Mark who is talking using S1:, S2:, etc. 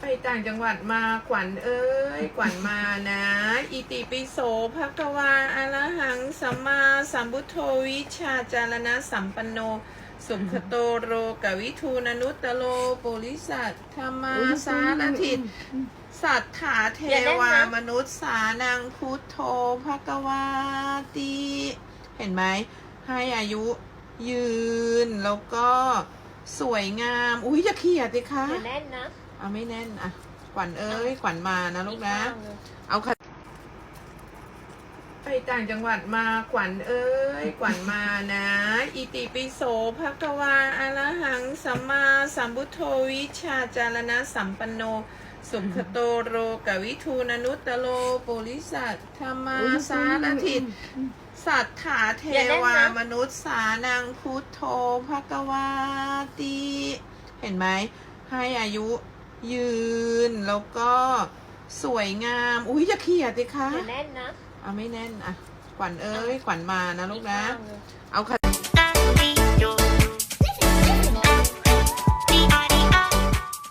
S1: ไปต่างจังหวัดมาขวัญเอ้ย ขวัญมานะ อิติปิโสภะคะวาอะระหังสัมมาสัมพุทโธวิชาจารณะสัมปันโน สุขโตโรกวิทูนนุตตโลปุริสัทธรรมาสารถิต สัทธาเทวามนุษย์สานังพุทโธภะกวาติ เห็นไหม ให้อายุยืนแล้วก็สวยงาม อุ้ยจะเขียดสิคะ
S2: อย่าแน่นนะ
S1: เอาไม่แน่นอะขวัญเอ้ยขวัญมานะลูกนะ
S2: อีข้างหง
S1: เอาค่ะไปต่างจังหวัดมาขวัญเอ้ยขวัญมานะ อิติปิโสภะคะวาอะระหังสัมมาสัมพุทโธวิชาจารณะสัมปันโน สุขโตโรกวิทูนนุตตโลปุริสัทธรรมาสารถิต สัทธาเท
S2: อย่าเล่น
S1: วา
S2: นะ
S1: มนุษย์สานังพุทโธภะกวาติเห็นไหม ให้อายุยืนแล้วก็สวยงาม อุ้ยจะเขียดสิคะ
S2: อย่าแน่นนะ
S1: เอาไม่แน่นอะขวัญเอ้ยขวัญมานะลูกนะ
S2: อีข้างหง
S1: เอาค่ะ